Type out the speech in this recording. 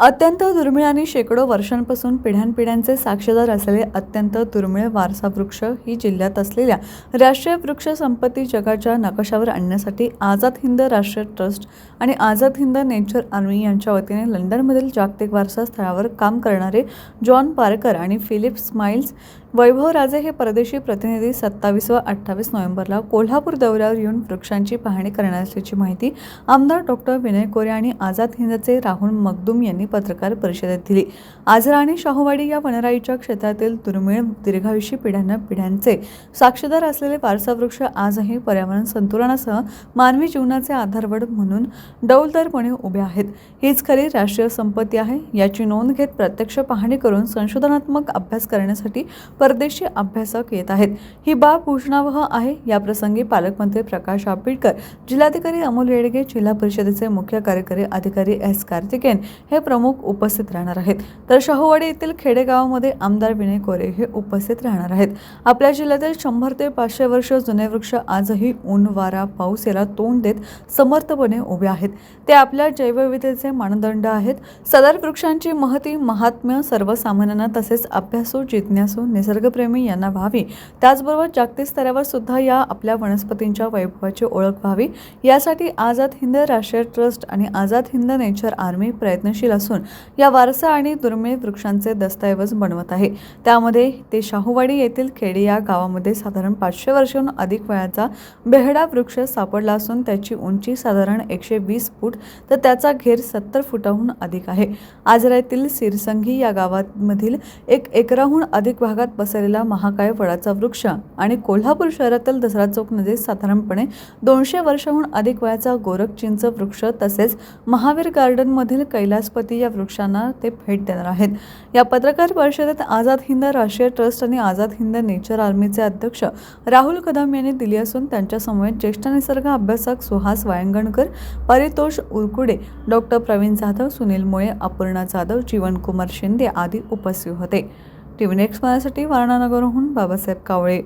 अत्यंत दुर्मिळ आणि शेकडो वर्षांपासून पिढ्यानपिढ्यांचे साक्षीदार असलेले अत्यंत दुर्मिळ वारसा वृक्ष ही जिल्ह्यात असलेल्या राष्ट्रीय वृक्ष संपत्ती जगाच्या नकाशावर आणण्यासाठी आझाद हिंद राष्ट्रीय ट्रस्ट आणि आझाद हिंद नेचर आर्मी यांच्या वतीने लंडनमधील जागतिक वारसा स्थळावर काम करणारे जॉन पार्कर आणि फिलिप स्माइल्स वैभव राजे हे परदेशी प्रतिनिधी सत्तावीस व अठ्ठावीस नोव्हेंबरला कोल्हापूर दौऱ्यावर येऊन वृक्षांची पाहणी करणार असल्याची माहिती आमदार डॉक्टर विनय कोरे आणि आझाद हिंदचे राहुल मगदूम यांनी पत्रकार परिषदेत दिली. आजरा आणि शाहूवाडी या वनराईच्या क्षेत्रातील दुर्मिळ दीर्घायुषी पिढ्यांना पिढ्यांचे साक्षीदार असलेले वारसा वृक्ष आजही पर्यावरण संतुलनासह मानवी जीवनाचे आधारवड म्हणून डौलदारपणे उभे आहेत. हीच खरी राष्ट्रीय संपत्ती आहे. याची नोंद घेत प्रत्यक्ष पाहणी करून संशोधनात्मक अभ्यास करण्यासाठी परदेशी अभ्यासक येत आहेत. ही बाब भूषणावह आहे. याप्रसंगी पालकमंत्री प्रकाश आंबेडकर जिल्हाधिकारी अमोल येडगे जिल्हा परिषदेचे मुख्य कार्यकारी अधिकारी एस कार्तिकेन हे प्रमुख उपस्थित राहणार आहेत. तर शाहूवाडी येथील खेडेगावामध्ये आमदार विनय कोरे हे उपस्थित राहणार आहेत. आपल्या जिल्ह्यातील शंभर ते पाचशे वर्ष जुने वृक्ष आजही ऊन वारा पाऊस याला तोंड देत समर्थपणे उभे आहेत. ते आपल्या जैवविधेचे मानदंड आहेत. सदर वृक्षांची महती महात्म्य सर्वसामान्यांना तसेच अभ्यासू जिज्ञासू निसर्गप्रेमी यांना व्हावी. त्याचबरोबर जागतिक स्तरावर सुद्धा या आपल्या वनस्पतींच्या वैभवाची ओळख व्हावी. यासाठी आझाद हिंद राष्ट्रीय ट्रस्ट आणि आझाद हिंद नेचर आर्मी प्रयत्नशील असून या वारसा आणि दुर्मिळ वृक्षांचे दस्तऐवज बनवत आहे. त्यामध्ये ते शाहूवाडी येथील खेडी या गावामध्ये साधारण पाचशे वर्षांहून अधिक वयाचा बेहडा वृक्ष सापडला असून त्याची उंची साधारण एकशे वीस फूट तर त्याचा घेर सत्तर फुटाहून अधिक आहे. आजरा येथील सिरसंगी या गावामधील एक एकराहून अधिक भागात पसरलेला महाकाय वडाचा वृक्ष आणि कोल्हापूर शहरातील दसरा चौक नदी साधारणपणे दोनशे वर्षाहून अधिक वयाचा गोरखचिंच वृक्ष तसेच महावीर गार्डनमधील कैलासपती या वृक्षांना ते भेट देणार आहेत. या पत्रकार परिषदेत आझाद हिंद राष्ट्रीय ट्रस्ट आणि आझाद हिंद नेचर आर्मीचे अध्यक्ष राहुल कदम यांनी दिली असून त्यांच्यासमवेत ज्येष्ठ निसर्ग अभ्यासक सुहास वायंगणकर परितोष उरकुडे डॉक्टर प्रवीण जाधव सुनील मुळे अपूर्णा जाधव जीवनकुमार शिंदे आदी उपस्थित होते. टीव्ही नेक्स्ट पाहण्यासाठी वारणानगरहून बाबासाहेब कावळे.